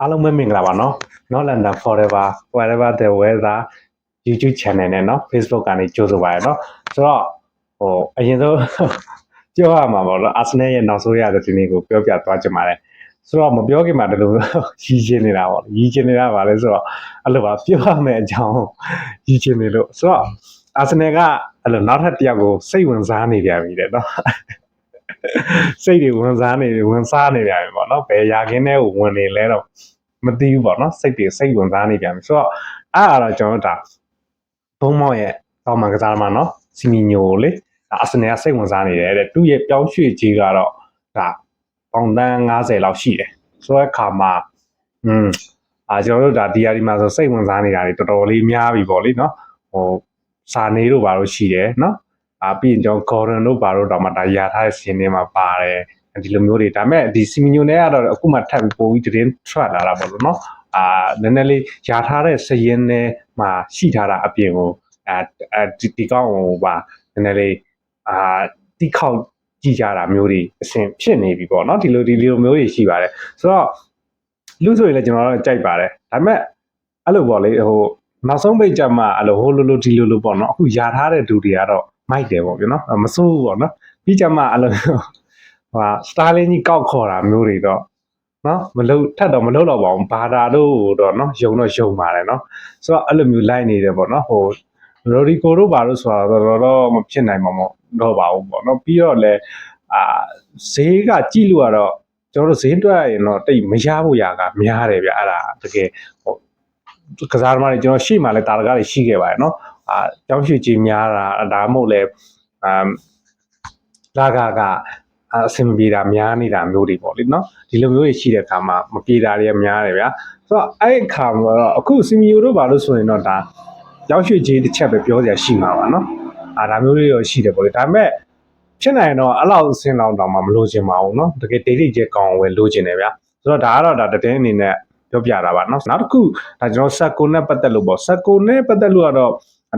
အားလုံးပဲမင်္ဂလာပါနော် Not London Forever Wherever the Weather YouTube channel နဲ့နော် Facebook ကနေကြိုဆိုပါရနော်ဆိုတော့ဟိုအရင်ဆုံးပြောရမှာပေါ့နော် Arsenal ရဲ့နောက်ဆုံးရတဲ့ဒီနေ့ကိုပြောပြသွားချင်ပါတယ်ဆိုတော့မပြောခင်မှာတလူရည်ချင်းနေတာပေါ့ရည်ချင်းနေတာပါလဲဆိုတော့အဲ့လိုပါပြောရမယ့်အကြောင်းရည်ချင်းနေလို့ဆိုတော့ Arsenal ကအဲ့လိုနောက်ထပ်တစ်ယောက်ကိုစိတ်ဝင်စားနေကြပြီတဲ့နော် စိတ်တွေဝင်စားနေဝင်စားနေပြန်ပြီပေါ့နော်ဘယ်ရာခင်းထဲကိုဝင်နေလဲတော့မသိဘူးပေါ့နော်စိတ်တွေစိတ်ဝင်စားနေပြန်ပြီဆိုတော့အဲ့အားတော့ကျွန်တော်တို့ဒါဘုံမောင်ရဲ့တောင်းမှကစားသမားနော်စီမီညိုကိုလေဒါအစနယ်ကစိတ်ဝင်စားနေတယ်တဲ့သူ့ရဲ့ပြောင်းရွှေ့ကြီးကတော့ဒါပေါင်တန်း90လောက်ရှိတယ်ဆိုတဲ့အခါမှာอืมအာကျွန်တော်တို့ဒါဒီယာဒီမှာဆိုစိတ်ဝင်စားနေတာတွေတော်တော်လေးများပြီပေါ့လေနော်ဟိုစာနေတို့ဘာလို့ရှိတယ်နော် အာပြီးရင်ကျွန်တော် Gordon တို့ဘာလို့တော့မှဒါရာထားတဲ့စီးနေမှာပါတယ်ဒီလိုမျိုးတွေဒါပေမဲ့ဒီစီမီညိုနဲ့ကတော့အခုမှထပ်ပြီးပို့ပြီးသတင်းထွက်လာတာပေါ့လို့နော်အာနည်းနည်းလေးရာထားတဲ့စရင်နဲ့မှာရှိထားတာအပြင်ကိုအာအဲဒီဒီကောင်းဟိုပါနည်းနည်းလေးအာတိခောက်ကြည့်ကြတာမျိုးတွေအဆင်ဖြစ်နေပြီပေါ့နော်ဒီလိုဒီလိုမျိုးတွေရှိပါတယ်ဆိုတော့လူဆိုရင်လည်းကျွန်တော်တို့ကြိုက်ပါတယ်ဒါပေမဲ့အဲ့လိုပေါ့လေဟိုနောက်ဆုံးပိတ်ကြမှာအဲ့လိုဟိုလိုလိုဒီလိုလိုပေါ့နော်အခုရာထားတဲ့သူတွေကတော့ မိုက်တယ်ပေါ့ဗျာနော်အဲ့မစိုးဘူးပေါ့နော်ပြီးကြမှာအဲ့လိုဟာစတာလင်းကြီးကောက်ခေါ်တာမျိုးတွေတော့နော်မလုံထပ်တော့မလုံတော့ပါဘူးဘာသာတို့တော့နော်ယုံတော့ယုံပါတယ်နော်ဆိုတော့အဲ့လိုမျိုးလိုက်နေတယ်ပေါ့နော်ဟိုရိုဒီကိုတို့ဘာလို့ဆိုတာတော့တော့တော့မဖြစ်နိုင်မှာမဟုတ်တော့ပါဘူးပေါ့နော်ပြီးတော့လည်းအာဈေးကကြည့်လို့ကတော့ကျွန်တော်တို့ဈေးတွက်ရရင်တော့တိတ်မရဖို့ရာကများတယ်ဗျအဲ့ဒါတကယ်ဟိုကစားသမားတွေကျွန်တော်ရှေ့မှာလည်းတာရကားတွေရှိခဲ့ပါတယ်နော် အာကြောင်းရွှေကြီးများတာဒါမှမဟုတ်လေအမ်လာကကအဆင်မပြေတာများနေတာမျိုးတွေပေါ့လေနော်ဒီလိုမျိုးတွေရှိတဲ့အခါမှာမပြေတာတွေများတယ်ဗျာဆိုတော့အဲ့အခါမှာတော့အခုစီမီယိုတို့ဘာလို့ဆိုရင်တော့ဒါရောက်ရွှေချင်းတစ်ချက်ပဲပြောစရာရှိမှာပါနော်အာဒါမျိုးတွေတော့ရှိတယ်ပေါ့လေဒါပေမဲ့ဖြစ်နိုင်တော့အဲ့လောက်အဆင်လောက်တောင်မှမလိုချင်ပါဘူးနော်တကယ်ဒိတ်ဒိတ်ကျကောင်းအောင်ပဲလိုချင်တယ်ဗျာဆိုတော့ဒါကတော့ဒါတည်င်းအနေနဲ့ပြောပြတာပါနော်နောက်တစ်ခုဒါကျွန်တော်ဆက်ကိုနဲ့ပတ်သက်လို့ပေါ့ဆက်ကိုနဲ့ပတ်သက်လို့ကတော့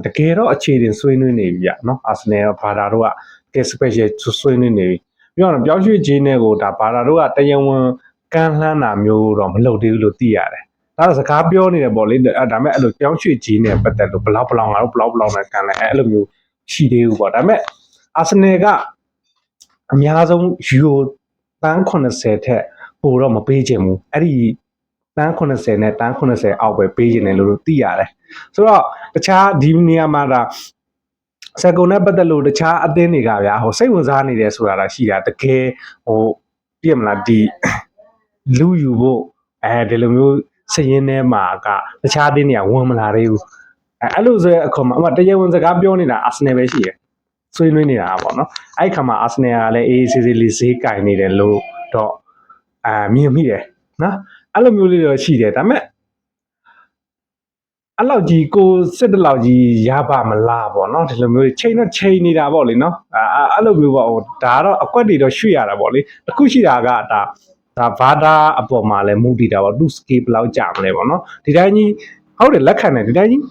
တကယ်တော့အခြေတင်ဆွေးနွေးနေပြီဗျနော်အာဆင်နယ်ဘာသာတို့ကတကယ် special ဆွေးနွေးနေပြီပြောရအောင်ပြောင်းရွှေ့ခြင်းနဲ့ကိုဒါဘာသာတို့ကတယံဝင်ကမ်းလှမ်းတာမျိုးတော့မလုပ်သေးဘူးလို့သိရတယ်ဒါတော့စကားပြောနေတယ်ပေါ့လေအဲဒါပေမဲ့အဲ့လိုပြောင်းရွှေ့ခြင်းနဲ့ပတ်သက်လို့ဘလောက်ဘလောက်ငါတို့ဘလောက်ဘလောက်နဲ့ကန်လဲအဲ့လိုမျိုးရှိသေးဘူးပေါ့ဒါပေမဲ့အာဆင်နယ်ကအများဆုံးယူရိုတန်း80ထက်ပိုတော့မပေးချင်ဘူးအဲ့ဒီတန်း80နဲ့တန်း80အောက်ပဲပေးချင်တယ်လို့သိရတယ် ဆိုတော့တခြားဒီနေရာမှာဒါစက်ကုံနဲ့ပတ်သက်လို့တခြားအသင်းတွေကဗျာဟိုစိတ်ဝင်စားနေတယ်ဆိုတာလားရှိတာတကယ်ဟိုပြည့်မလားဒီလူယူဖို့အဲဒီလိုမျိုးစရင်ထဲမှာကတခြားအသင်းတွေကဝင်မလာသေးဘူးအဲအဲ့လိုဆိုရအခုမှအမတရားဝင်စကားပြောနေတာအာဆင်နယ်ပဲရှိရယ်ဆွေးနွေးနေတာပေါ့နော်အဲ့ခါမှာအာဆင်နယ်ကလည်းအေးအေးဆေးဆေးလေးဈေးကင်နေတယ်လို့တော့အာမြင်မိတယ်နော်အဲ့လိုမျိုးလေးတော့ရှိတယ်ဒါပေမဲ့ အဲ့လောက်ကြီးကိုစစ်တလောက်ကြီးရပါမလားပေါ့နော်ဒီလိုမျိုးချိန်တော့ချိန်နေတာပေါ့လေနော်အဲအဲ့လိုမျိုးပေါ့ဟိုဒါကတော့အကွက်တွေတော့ရွှေ့ရတာပေါ့လေအခုရှိတာကဒါဒါဘာသာအပေါ်မှာလဲမူတည်တာပေါ့သူ scale ဘယ်လောက်ကြာမလဲပေါ့နော်ဒီတိုင်းကြီးဟုတ်တယ်လက်ခံတယ်ဒီတိုင်းကြီး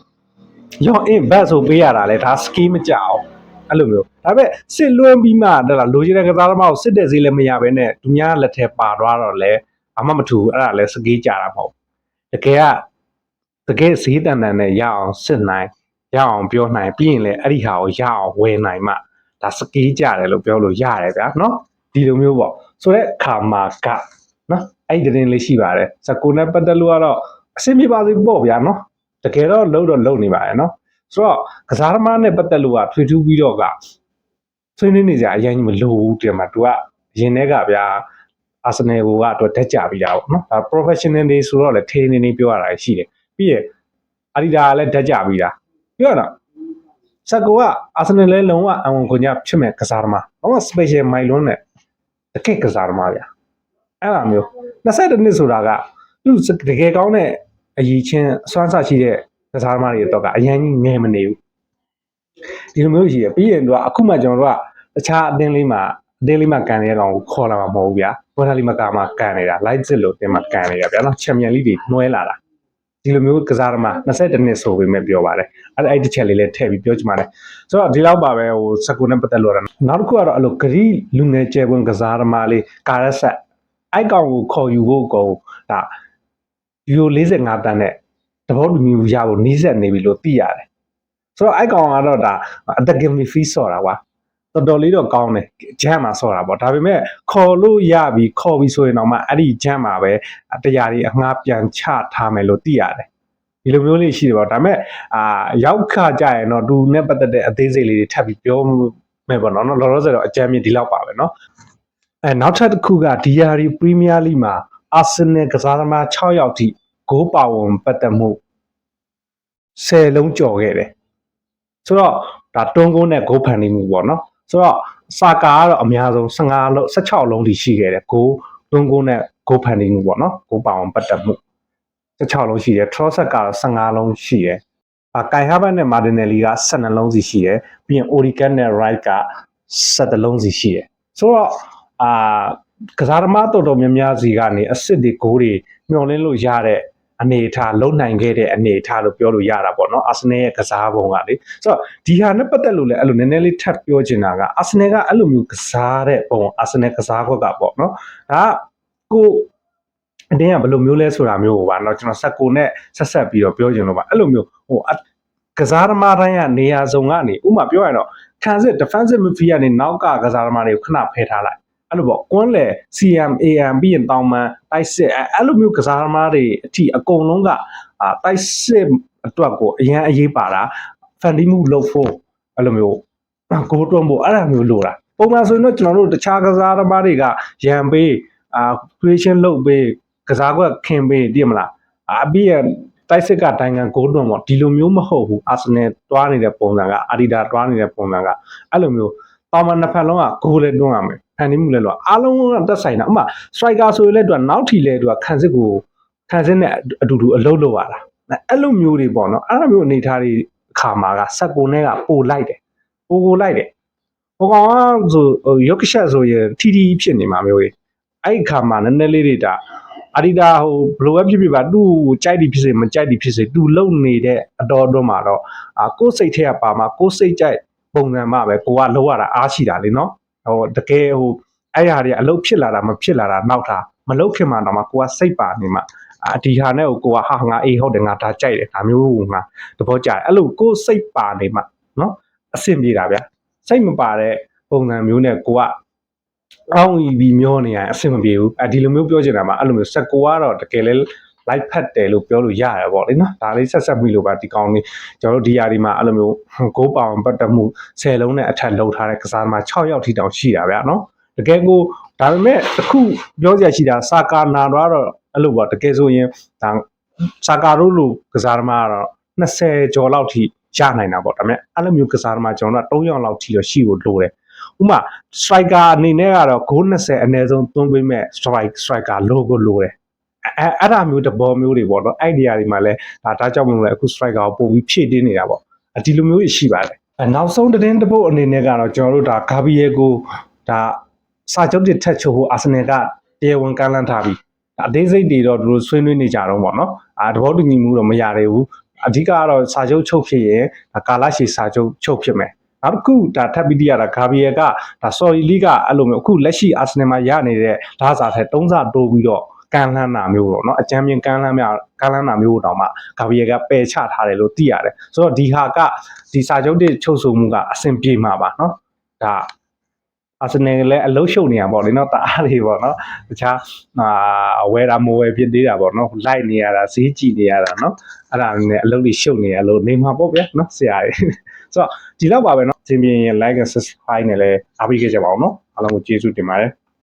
ရောအင်းဘတ်ဆိုပေးရတာလဲဒါ scale မကြအောင်အဲ့လိုမျိုးဒါပေမဲ့စစ်လွှမ်းပြီးမှဒါလားလိုချင်တဲ့ကစားသမားကိုစစ်တဲ့ဈေးလည်းမရဘဲနဲ့သူများလက်ထဲပါသွားတော့လဲဘာမှမထူဘူးအဲ့ဒါလဲ scale ကြတာမဟုတ်တကယ်က တကယ်ဈေးတန်တန်နဲ့ရအောင်စစ်နိုင်ရအောင်ပြောနိုင်ပြီးရင်လည်းအဲ့ဒီဟာကိုရအောင်ဝယ်နိုင်မှဒါစကေးကြတယ်လို့ပြောလို့ရတယ်ဗျာနော်ဒီလိုမျိုးပေါ့ဆိုတော့ခါမာကနော်အဲ့ဒီတင်လေးရှိပါတယ်စကူနဲ့ပတ်သက်လို့ကတော့အဆင်ပြေပါသေးပေါ့ဗျာနော်တကယ်တော့လုံးတော့လုံးနေပါတယ်နော်ဆိုတော့ကစားသမားနဲ့ပတ်သက်လို့ကထွေထူးပြီးတော့ကဆွေးနွေးနေကြအရင်မလို့ဘူးတင်မှာသူကရင်ထဲကဗျာအာဆနယ်ကိုကတော့တက်ကြပြီးတာပေါ့နော်ဒါ professional တွေဆိုတော့လည်းထင်းနေနေပြောရတာရှိတယ် ပြီးရအာဒီဒါကလည်းဓာတ်ကြပြီးတာပြောရတော့စကောကအာဆင်နယ်လဲလုံးဝအဝန်ခွန်ကြဖြစ်မဲ့ကစားသမားဘာမှ special မိုင်လွန်းနဲ့တကယ်ကစားသမားဗျာအဲ့လိုမျိုး22နှစ်ဆိုတာကသူတကယ်ကောင်းတဲ့အရည်ချင်းအစွမ်းစားရှိတဲ့ကစားသမားတွေတော့ကအရင်ကြီးငယ်မနေဘူးဒီလိုမျိုးရှိရပြီးရင်တော့အခုမှကျွန်တော်တို့ကတခြားအသင်းလေးမှာအသင်းလေးမှာကန်နေတဲ့ကောင်ကိုခေါ်လာမှာမဟုတ်ဘူးဗျာဘော်ဒါလီမကာမှာကန်နေတာလိုက်စစ်လို့တင်မှာကန်နေတာဗျာနော်ချန်ပီယံလိတွေနှွဲလာတာ ဒီလိုမျိုးကစားသမား22နှစ်ဆိုပေမဲ့ပြောပါတယ်အဲ့အဲ့တစ်ချက်လေးလည်းထည့်ပြီးပြောချင်ပါတယ်ဆိုတော့ဒီလောက်ပါပဲဟိုစကူနဲ့ပတ်သက်လို့ရနောက်တစ်ခုကတော့အဲ့လိုဂရီလူငယ်ကျယ်ပွန်ကစားသမားလေးကာရက်ဆက်အဲ့ကောင်ကိုခေါ်ယူဖို့ကိုဒါယူရို45တန်းနဲ့သဘောတူညီမှုရဖို့နှီးဆက်နေပြီလို့သိရတယ်ဆိုတော့အဲ့ကောင်ကတော့ဒါအတက်ကင်မီဖီဆော့တာကွာ တော်တော်လေးတော့ကောင်းတယ်ဂျမ်းမှာဆော့တာပေါ့ဒါပေမဲ့ခေါ်လို့ရပြီခေါ်ပြီဆိုရင်တော့မှအဲ့ဒီဂျမ်းမှာပဲတရားတွေအငှားပြန်ချထားမယ်လို့သိရတယ်ဒီလိုမျိုးလေးရှိတယ်ပေါ့ဒါပေမဲ့အာရောက်ခါကြရင်တော့သူနဲ့ပတ်သက်တဲ့အသေးစိတ်လေးတွေထပ်ပြီးပြောမယ်ပေါ့နော်လောလောဆယ်တော့အကြမ်းမြင်ဒီလောက်ပါပဲเนาะအဲနောက်ထပ်တစ်ခုက DRD Premier League မှာအာဆင်နယ်ကစားသမား6ယောက်ထိဂိုးပါဝင်ပတ်သက်မှု10လုံးကျော်ခဲ့တယ်ဆိုတော့ဒါတွန်းကုန်းနဲ့ဂိုးဖန်နေမှုပေါ့နော် ဆိုတော့စာကာကတော့အများဆုံး15လုံး16လုံးထိရှိခဲ့တယ်ဂိုးတွန်းကုန်းနဲ့ဂိုးဖန်နေမှုပေါ့နော်ဂိုးပါဝင်ပတ်သက်မှု16လုံးရှိတယ် Trossard ကတော့15လုံးရှိတယ်အာကိုင်ဟာဘတ်နဲ့မာတင်နယ်လီက12လုံးစီရှိတယ်ပြီးရင် Orican နဲ့ Wright က17လုံးစီရှိတယ်ဆိုတော့အာကစားသမားတော်တော်များများစီကနေအစ်စ်တွေဂိုးတွေမျှော်လင့်လို့ရတဲ့ အနေအထားလုံနိုင်ခဲ့တဲ့အနေအထားလို့ပြောလို့ရတာပေါ့နော်အာဆင်နယ်ရဲ့ကစားပုံကလေဆိုတော့ဒီဟာနဲ့ပတ်သက်လို့လည်းအဲ့လိုနည်းနည်းလေးထပ်ပြောချင်တာကအာဆင်နယ်ကအဲ့လိုမျိုးကစားတဲ့ပုံအာဆင်နယ်ကစားခွက်ကပေါ့နော်ဒါကကိုအတင်းကဘယ်လိုမျိုးလဲဆိုတာမျိုးကိုပါเนาะကျွန်တော်ဆက်ကိုနဲ့ဆက်ဆက်ပြီးတော့ပြောချင်လို့ပါအဲ့လိုမျိုးဟိုအကစားသမားတိုင်းကနေရာစုံကနေဥပမာပြောရရင်တော့ခံစစ် defensive midfield ကနေနောက်ကကစားသမားတွေကိုခဏဖယ်ထားလိုက် အဲ့လိုပေါ့ကွန်းလေ CM AM ပြီးရင်တောင်မန်တိုက်စစ်အဲ့အဲ့လိုမျိုးကစားသမားတွေအထိအကုန်လုံးကအာတိုက်စစ်အတွက်ကိုအရန်အရေးပါတာဖန်တီးမှုလုပ်ဖို့အဲ့လိုမျိုးကိုတွန်းဖို့အဲ့လိုမျိုးလိုတာပုံမှန်ဆိုရင်တော့ကျွန်တော်တို့တခြားကစားသမားတွေကရန်ပေးအာ creation လုပ်ပေးကစားကွက်ခင်ပေးတည်မလားအပြီးရတိုက်စစ်ကတိုင်ငံဂိုးတွန်းပေါ့ဒီလိုမျိုးမဟုတ်ဘူးအာဆင်နယ်တွားနေတဲ့ပုံစံကအာဒီဒါတွားနေတဲ့ပုံစံကအဲ့လိုမျိုးတောင်မန်နှစ်ဖက်လုံးကဂိုးလည်းတွန်းရမယ် ဖန်တီးမှုလည်းလို့အားလုံးကတက်ဆိုင်တာဥပမာ striker ဆိုရင်လည်းသူကနောက်ထီလဲသူကခံစစ်ကိုခံစစ်နဲ့အတူတူအလုပ်လုပ်ရတာအဲ့လိုမျိုးတွေပေါ့နော်အဲ့လိုမျိုးအနေထားတွေအခါမှာကစက်ကိုနဲ့ကပိုလိုက်တယ်ပိုကိုလိုက်တယ်ဟိုကောင်ကဆိုရုပ်ကချက်ဆိုရင်ထီထီဖြစ်နေမှာမျိုးကြီးအဲ့ဒီအခါမှာနည်းနည်းလေးတွေဒါအာဒီတာဟိုဘလိုပဲဖြစ်ဖြစ်ပါသူ့ကိုကြိုက်သည်ဖြစ်စေမကြိုက်သည်ဖြစ်စေသူလုံနေတဲ့အတော်အတွင်းမှာတော့အာကိုယ်စိတ်ထဲကပါမှာကိုယ်စိတ်ကြိုက်ပုံစံမှပဲကိုကလောက်ရတာအားရှိတာလေနော် ဟိုတကယ်ဟိုအဲ့ဟာတွေအလုပ်ဖြစ်လာတာမဖြစ်လာတာနောက်တာမလုပ်ခင်မှာတော့မှကိုကစိတ်ပါနေမှာအဒီဟာနဲ့ကိုကဟာငါအေးဟုတ်တယ်ငါဒါကြိုက်တယ်ဒါမျိုးကိုငါသဘောကျတယ်အဲ့လိုကိုစိတ်ပါနေမှာနော်အဆင်ပြေတာဗျစိတ်မပါတဲ့ပုံစံမျိုးနဲ့ကိုကအောင်းပြီးမျောနေရအဆင်မပြေဘူးအဲဒီလိုမျိုးပြောချင်တာမှာအဲ့လိုမျိုးဆက်ကိုကတော့တကယ်လဲ live ဖတ်တယ်လို့ပြောလို့ရတယ်ပေါ့လေနော်ဒါလေးဆက်ဆက်မိလို့ပါဒီကောင်းလေးကျွန်တော်တို့ဒီယာဒီမှာအဲ့လိုမျိုးဂိုးပေါင်ပတ်တက်မှု10လုံးနဲ့အထက်လှုပ်ထားတဲ့ကစားသမား6ယောက်ထိတောင်ရှိတာဗျာနော်တကယ်ကိုဒါပေမဲ့အခုပြောစရာရှိတာစာကာနာတော့အဲ့လိုပေါ့တကယ်ဆိုရင်ဒါစာကာတို့လိုကစားသမားကတော့20ကျော်လောက်ထိရနိုင်တာပေါ့ဒါပေမဲ့အဲ့လိုမျိုးကစားသမားကျွန်တော်တို့3ယောက်လောက်ထိတော့ရှိဖို့လိုတယ်ဥမာ striker အနေနဲ့ကတော့ goal 20အနည်းဆုံးသွင်းပေးမဲ့ strike striker လိုကိုလိုတယ် အဲအဲ့ဒါမျိုးတဘောမျိုးတွေပေါ့နော် idea တွေမှာလဲဒါဒါကြောင့်မလို့လဲအခု striker ကိုပို့ပြီးဖြည့်တင်းနေတာပေါ့အဒီလိုမျိုးကြီးရှိပါတယ်အဲနောက်ဆုံးသတင်းတစ်ပုတ်အနေနဲ့ကတော့ကျွန်တော်တို့ဒါဂါဘီယေကိုဒါစာချုပ်တစ်ထက်ချို့ဖို့အာဆင်နယ်ကတရားဝင်ကမ်းလှမ်းထားပြီးအသေးစိတ်တွေတော့သူတို့ဆွေးနွေးနေကြတော့ပေါ့နော်အာသဘောတူညီမှုတော့မရသေးဘူးအဓိကကတော့စာချုပ်ချုပ်ဖြစ်ရင်ဒါကာလရှည်စာချုပ်ချုပ်ဖြစ်မယ်နောက်တစ်ခုဒါထပ်ပြီးတရတာဂါဘီယေကဒါဆော်ရီလီကအဲ့လိုမျိုးအခုလက်ရှိအာဆင်နယ်မှာရနေတဲ့ဒါစာထက်3ဆတိုးပြီးတော့ ကမ်းလှမ်းတာမျိုးပေါ့နော်အကြမ်းမြင်ကမ်းလှမ်းမြကမ်းလှမ်းတာမျိုးတောင်မှဂါဗီယယ်ကပယ်ချထားတယ်လို့သိရတယ်ဆိုတော့ဒီဟာကဒီစာချုပ်တွေချုပ်ဆိုမှုကအဆင်ပြေမှာပါနော်ဒါအာဆင်နယ်လည်းအလုရှုပ်နေရပေါ့လေနော်တအားတွေပေါ့နော်တခြားအာဝဲတာမိုဝဲဖြစ်သေးတာပေါ့နော်လိုက်နေရတာဈေးကြည့်နေရတာနော်အဲ့ဒါနဲ့အလုတွေရှုပ်နေရလို့နေမှာပေါ့ဗျာနော်ဆရာကြီးဆိုတော့ဒီလောက်ပါပဲနော်သင်ပြရင် like and subscribe နဲ့လည်းအားပေးခဲ့ကြပါအောင်နော်အားလုံးကိုကျေးဇူးတင်ပါတယ်